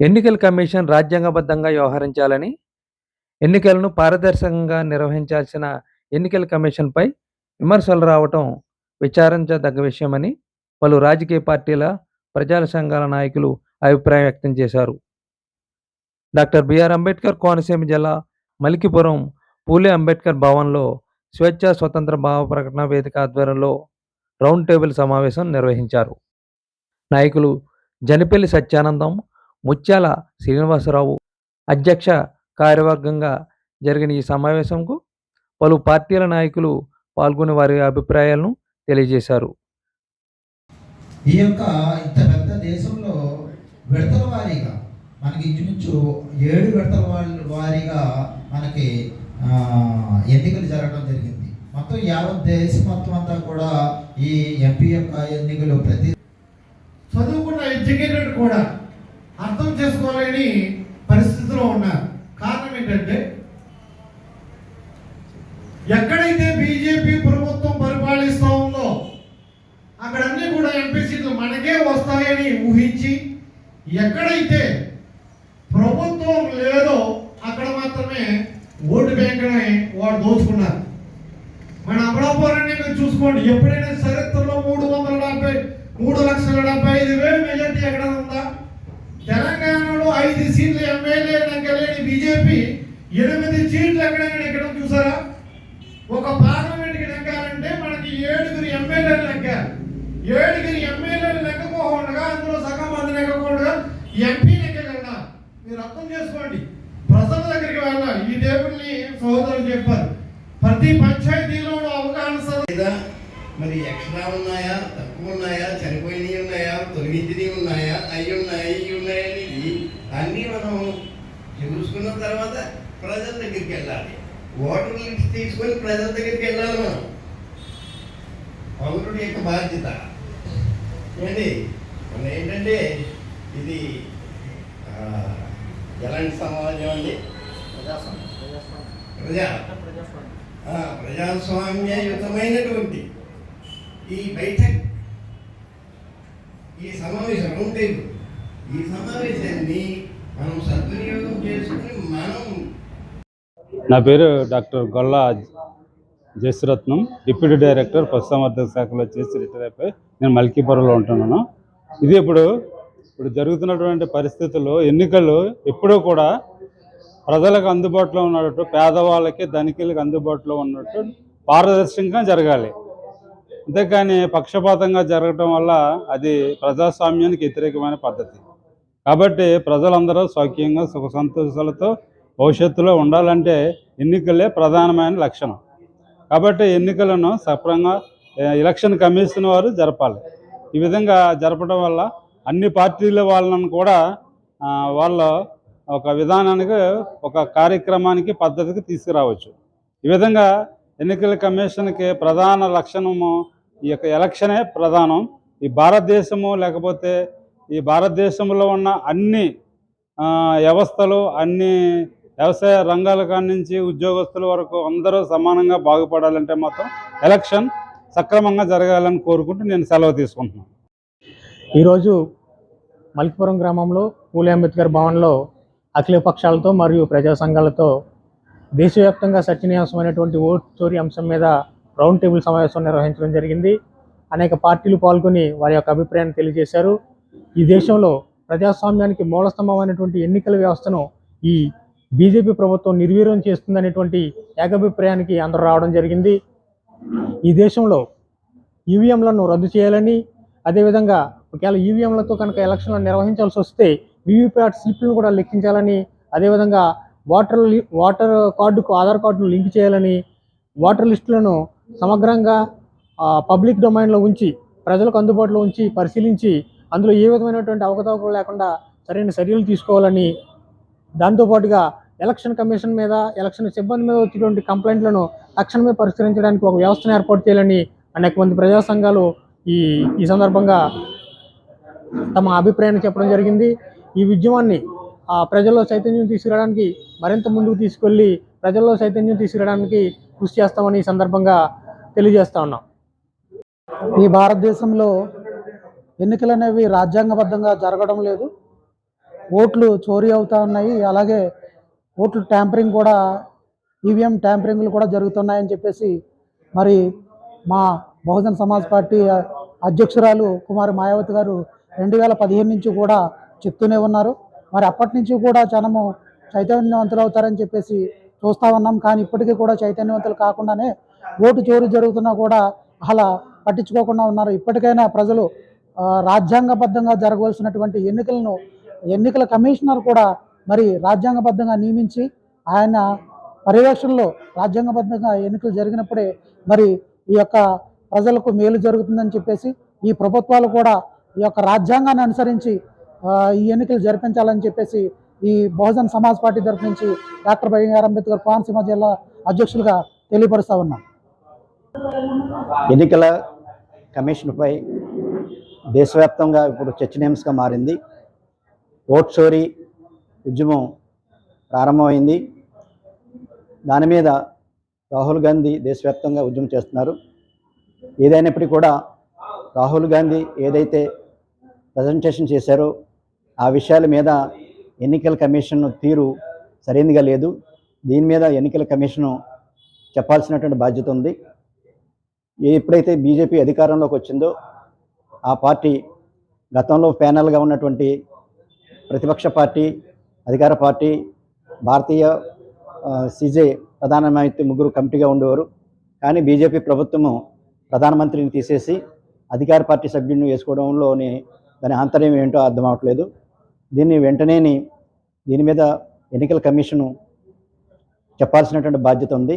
ఎన్నికల కమిషన్ రాజ్యాంగబద్ధంగా వ్యవహరించాలని, ఎన్నికలను పారదర్శకంగా నిర్వహించాల్సిన ఎన్నికల కమిషన్‌పై విమర్శలు రావటం విచారించదగ్గ విషయమని పలు రాజకీయ పార్టీల, ప్రజా సంఘాల నాయకులు అభిప్రాయం వ్యక్తం చేశారు. డాక్టర్ బిఆర్ అంబేద్కర్ కోనసీమ జిల్లా మలికిపురం పూలే అంబేద్కర్ భవన్‌లో స్వేచ్ఛ స్వతంత్ర భావ ప్రకటన వేదిక ఆధ్వర్యంలో రౌండ్ టేబుల్ సమావేశం నిర్వహించారు. నాయకులు జనిపెల్లి సత్యానందం, ముత్యాల శ్రీనివాసరావు అధ్యక్ష కార్యవర్గంగా జరిగిన ఈ సమావేశంకు పలు పార్టీల నాయకులు పాల్గొని వారి అభిప్రాయాలను తెలియజేశారు. ఈ యొక్క ఇంత పెద్ద దేశంలో విడతల వారీగా మనకి ఇంచుమించు ఏడు విడతల వారీగా మనకి ఎన్నికలు జరగడం జరిగింది మొత్తం యావత్ దేశం మొత్తం అంతా కూడా ఈ ఎంపీ యొక్క ఎన్నికలు ప్రతి చదువుకున్న ఎడ్యుకేటెడ్ కూడా అర్థం చేసుకోలేని పరిస్థితిలో ఉన్నారు. కారణం ఏంటంటే ఎక్కడైతే బీజేపీ ప్రభుత్వం పరిపాలిస్తూ ఉందో అక్కడ అన్ని కూడా ఎంపీ సీట్లు మనకే వస్తాయని ఊహించి ఎక్కడైతే ప్రభుత్వం లేదో అక్కడ మాత్రమే ఓటు బ్యాంకుని వాడు దోచుకున్నారు. మన అమలాపురాన్ని మీరు చూసుకోండి ఎప్పుడైనా చరిత్రలో మూడు వందల డెబ్బై మూడు లక్షల డెబ్బై ఐదు వేలు మెజార్టీ ఎక్కడ ఐదు సీట్లు ఎమ్మెల్యే లేని బీజేపీ ఎనిమిది సీట్లు ఎక్కడైనా ఎక్కడం చూసారా? ఒక పార్లమెంట్కి నెగ్గాలంటే మనకి ఏడుగురు ఎమ్మెల్యేలు నెగ్గారు ఏడుగురు ఎమ్మెల్యే నెగ్గకోకుండా అందులో సగం మంది నెగ్గకుండా ఎంపీ నెగ్గగలరా మీరు అర్థం చేసుకోండి ప్రజల దగ్గరికి వెళ్ళాలి ఈ టేబుల్ని సహోదరులు చెప్పారు ప్రతి పంచాయతీలోనూ అవగాహన సదస్సు లేదా మరి ఎక్స్ట్రా ఉన్నాయా తక్కువ ఉన్నాయా చనిపోయినవి ఉన్నాయా తొలగించినవి ఉన్నాయా అవి ఉన్నాయా ఇవి ఉన్నాయా అనేది అన్నీ మనం చూసుకున్న తర్వాత ప్రజల దగ్గరికి వెళ్ళాలి ఓటర్ లిస్ట్ తీసుకొని ప్రజల దగ్గరికి వెళ్ళాలి మనం. పౌరుడి యొక్క బాధ్యత. ఏంటి? మన ఏంటంటే ఇది ఎలాంటి సమాజం అండి? ప్రజా ప్రజాస్వామ్యయుతమైనటువంటి ఈ బైఠక్ ఈ సమావేశం రౌండ్ టేబుల్. ఈ సమావేశాన్ని మనం సద్వినియోగం చేసుకుని మనం నా పేరు doctor Golla Jayasuratnam deputy director పశుసంవర్ధక శాఖలో చేసి రిటైర్ అయిపోయి నేను మల్కీపురంలో ఉంటున్నాను. ఇది ఇప్పుడు ఇప్పుడు జరుగుతున్నటువంటి పరిస్థితుల్లో ఎన్నికలు ఎప్పుడూ కూడా ప్రజలకు అందుబాటులో ఉన్నట్టు పేదవాళ్ళకి ధనికులకి అందుబాటులో ఉన్నట్టు పారదర్శకంగా జరగాలి. అంతేకాని పక్షపాతంగా జరగటం వల్ల అది ప్రజాస్వామ్యానికి వ్యతిరేకమైన పద్ధతి. కాబట్టి ప్రజలందరూ సౌఖ్యంగా సుఖ సంతోషాలతో భవిష్యత్తులో ఉండాలంటే ఎన్నికలే ప్రధానమైన లక్షణం. కాబట్టి ఎన్నికలను సక్రమంగా ఎలక్షన్ కమిషన్ వారు జరపాలి. ఈ విధంగా జరపడం వల్ల అన్ని పార్టీల వాళ్ళను కూడా వాళ్ళ ఒక విధానానికి ఒక కార్యక్రమానికి పద్ధతికి తీసుకురావచ్చు. ఈ విధంగా ఎన్నికల కమిషన్కి ప్రధాన లక్షణము ఈ యొక్క ఎలక్షనే ప్రధానం. ఈ భారతదేశము లేకపోతే ఈ భారతదేశంలో ఉన్న అన్ని వ్యవస్థలు అన్ని వ్యవసాయ రంగాల కాడి నుంచి ఉద్యోగస్తుల వరకు అందరూ సమానంగా బాగుపడాలంటే మాత్రం ఎలక్షన్ సక్రమంగా జరగాలని కోరుకుంటూ నేను సెలవు తీసుకుంటున్నాను. ఈరోజు మల్కిపురం గ్రామంలో పూలే అంబేద్కర్ భవన్లో అఖిల పక్షాలతో మరియు ప్రజా సంఘాలతో దేశవ్యాప్తంగా చర్చనీయాంశమైనటువంటి ఓట్ చోరీ అంశం మీద రౌండ్ టేబుల్ సమావేశం నిర్వహించడం జరిగింది. అనేక పార్టీలు పాల్గొని వారి యొక్క అభిప్రాయాన్ని తెలియజేశారు. ఈ దేశంలో ప్రజాస్వామ్యానికి మూలస్తంభమైనటువంటి ఎన్నికల వ్యవస్థను ఈ బీజేపీ ప్రభుత్వం నిర్వీర్యం చేస్తుందనేటువంటి ఏకాభిప్రాయానికి అందరూ రావడం జరిగింది. ఈ దేశంలో ఈవీఎంలను రద్దు చేయాలని అదేవిధంగా ఒకవేళ ఈవీఎంలతో కనుక ఎలక్షన్లు నిర్వహించాల్సి వస్తే వీవీప్యాట్ స్లిప్లను కూడా లెక్కించాలని అదేవిధంగా ఓటర్ వాటర్ ఓటర్ కార్డుకు ఆధార్ కార్డును లింక్ చేయాలని ఓటర్ లిస్టులను సమగ్రంగా పబ్లిక్ డొమైన్లో ఉంచి ప్రజలకు అందుబాటులో ఉంచి పరిశీలించి అందులో ఏ విధమైనటువంటి అవకతవకలు లేకుండా సరైన చర్యలు తీసుకోవాలని దాంతోపాటుగా ఎలక్షన్ కమిషన్ మీద ఎలక్షన్ సిబ్బంది మీద వచ్చేటువంటి కంప్లైంట్లను తక్షణమే పరిష్కరించడానికి ఒక వ్యవస్థను ఏర్పాటు చేయాలని అనేక మంది ప్రజా సంఘాలు ఈ ఈ సందర్భంగా తమ అభిప్రాయాన్ని చెప్పడం జరిగింది. ఈ ఉద్యమాన్ని ఆ, ప్రజల్లో చైతన్యం తీసుకురావడానికి మరింత ముందుకు తీసుకెళ్ళి ప్రజల్లో చైతన్యం తీసుకురావడానికి కృషి చేస్తామని ఈ సందర్భంగా తెలియజేస్తా ఉన్నాం. ఈ భారతదేశంలో ఎన్నికలు అనేవి రాజ్యాంగబద్ధంగా జరగడం లేదు. ఓట్లు చోరీ అవుతా ఉన్నాయి. అలాగే ఓట్లు ట్యాంపరింగ్ కూడా ఈవీఎం ట్యాంపరింగ్లు కూడా జరుగుతున్నాయని చెప్పేసి మరి మా బహుజన్ సమాజ్ పార్టీ అధ్యక్షురాలు కుమారి మాయావతి గారు రెండు వేల పదిహేను నుంచి కూడా చెప్తూనే ఉన్నారు. మరి అప్పటి నుంచి కూడా జనము చైతన్యవంతులు అవుతారని చెప్పేసి చూస్తా ఉన్నాం. కానీ ఇప్పటికీ కూడా చైతన్యవంతులు కాకుండానే ఓటు చోరీ జరుగుతున్నా కూడా అలా పట్టించుకోకుండా ఉన్నారు. ఇప్పటికైనా ప్రజలు రాజ్యాంగబద్ధంగా జరగవలసినటువంటి ఎన్నికలను ఎన్నికల కమిషనర్ కూడా మరి రాజ్యాంగబద్ధంగా నియమించి ఆయన పర్యవేక్షణలో రాజ్యాంగబద్ధంగా ఎన్నికలు జరిగినప్పుడే మరి ఈ యొక్క ప్రజలకు మేలు జరుగుతుందని చెప్పేసి ఈ ప్రభుత్వాలు కూడా ఈ యొక్క రాజ్యాంగాన్ని అనుసరించి ఈ ఎన్నికలు జరిపించాలని చెప్పేసి ఈ బహుజన్ సమాజ్ పార్టీ తరఫు నుంచి డాక్టర్ బిఆర్ అంబేద్కర్ కోనసీమ జిల్లా అధ్యక్షులుగా తెలియపరుస్తా ఉన్నాం. ఎన్నికల కమిషన్పై దేశవ్యాప్తంగా ఇప్పుడు చర్చనీయాంశంగా మారింది. ఓట్ చోరీ ఉద్యమం ప్రారంభమైంది. దాని మీద రాహుల్ గాంధీ దేశవ్యాప్తంగా ఉద్యమం చేస్తున్నారు. ఏదైనప్పటికీ కూడా రాహుల్ గాంధీ ఏదైతే ప్రజెంటేషన్ చేశారో ఆ విషయాల మీద ఎన్నికల కమిషన్ తీరు సరైనదిగా లేదు. దీని మీద ఎన్నికల కమిషను చెప్పాల్సినటువంటి బాధ్యత ఉంది. ఎప్పుడైతే బీజేపీ అధికారంలోకి వచ్చిందో ఆ పార్టీ గతంలో ప్యానల్గా ఉన్నటువంటి ప్రతిపక్ష పార్టీ అధికార పార్టీ భారతీయ సిజే ప్రధానమంత్రి ముగ్గురు కమిటీగా ఉండేవారు. కానీ బీజేపీ ప్రభుత్వము ప్రధానమంత్రిని తీసేసి అధికార పార్టీ సభ్యుడిని వేసుకోవడంలోని దాని ఆంతర్యం ఏంటో అర్థం అవట్లేదు. దీన్ని వెంటనేని దీని మీద ఎన్నికల కమిషను చెప్పాల్సినటువంటి బాధ్యత ఉంది.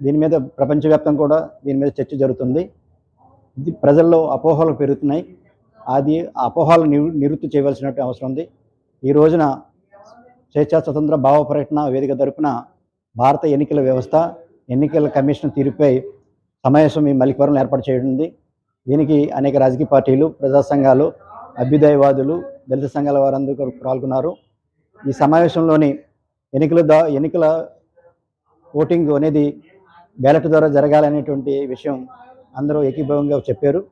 దీని మీద ప్రపంచవ్యాప్తంగా కూడా దీని మీద చర్చ జరుగుతుంది. ఇది ప్రజల్లో అపోహలు పెరుగుతున్నాయి. అది అపోహలు నివృత్తి చేయవలసినటువంటి అవసరం ఉంది. ఈ రోజున స్వేచ్ఛా స్వతంత్ర భావ పర్యటన వేదిక తరపున భారత ఎన్నికల వ్యవస్థ ఎన్నికల కమిషన్ తీరుపై సమావేశం ఈ మలికవరంలో ఏర్పాటు చేయనుంది దీనికి అనేక రాజకీయ పార్టీలు ప్రజా సంఘాలు అభ్యుదయవాదులు దళిత సంఘాల వారందరూ పాల్గొన్నారు. ఈ సమావేశంలోని ఎన్నికల దా ఎన్నికల ఓటింగ్ అనేది బ్యాలెట్ ద్వారా జరగాలనేటువంటి విషయం అందరూ ఏకీభవంగా చెప్పారు.